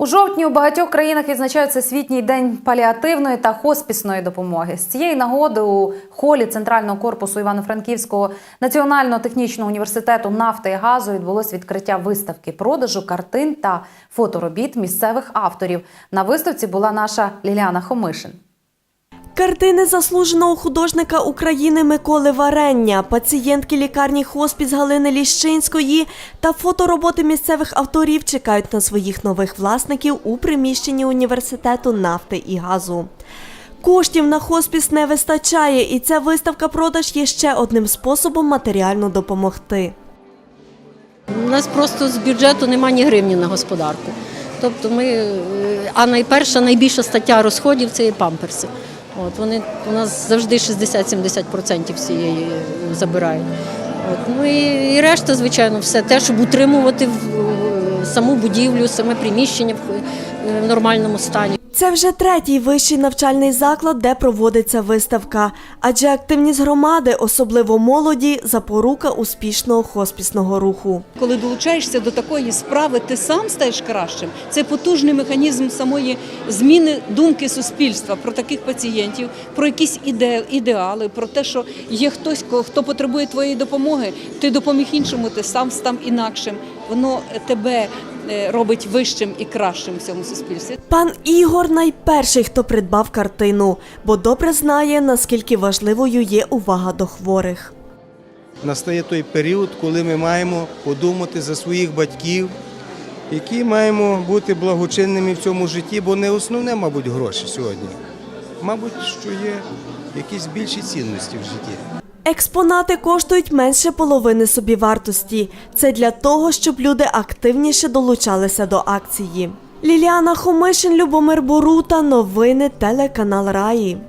У жовтні у багатьох країнах відзначають Всесвітній день паліативної та хоспісної допомоги. З цієї нагоди у холі центрального корпусу Івано-Франківського національного технічного університету нафти і газу відбулось відкриття виставки продажу картин та фоторобіт місцевих авторів. На виставці була наша Ліліана Хомишин. Картини заслуженого художника України Миколи Варення, пацієнтки лікарні хоспіс Галини Ліщинської та фотороботи місцевих авторів чекають на своїх нових власників у приміщенні університету нафти і газу. Коштів на хоспіс не вистачає, і ця виставка-продаж є ще одним способом матеріально допомогти. У нас просто з бюджету немає ні гривні на господарку. Тобто ми, е, а найперша, найбільша стаття розходів це є памперси. От, вони у нас завжди 60-70% всієї е, забирають. От, ну і, і решта, звичайно, все те, щоб утримувати е, саму будівлю, саме приміщення е, в нормальному стані. Це вже третій вищий навчальний заклад, де проводиться виставка. Адже активність громади, особливо молоді, запорука успішного хоспісного руху. Коли долучаєшся до такої справи, ти сам стаєш кращим. Це потужний механізм самої зміни думки суспільства про таких пацієнтів, про якісь іде, ідеали, про те, що є хтось, хто потребує твоєї допомоги, ти допоміг іншому, ти сам став інакшим. Воно тебе робить вищим і кращим в цьому суспільстві. Пан Ігор найперший, хто придбав картину, бо добре знає, наскільки важливою є увага до хворих. настає той період, коли ми маємо подумати за своїх батьків, які маємо бути благочинними в цьому житті, бо не основне, мабуть, гроші сьогодні. Мабуть, що є якісь більші цінності в житті. Експонати коштують менше половини собівартості. Це для того, щоб люди активніше долучалися до акції. Ліліана Хомишин, Любомир Борута, новини телеканал Раї.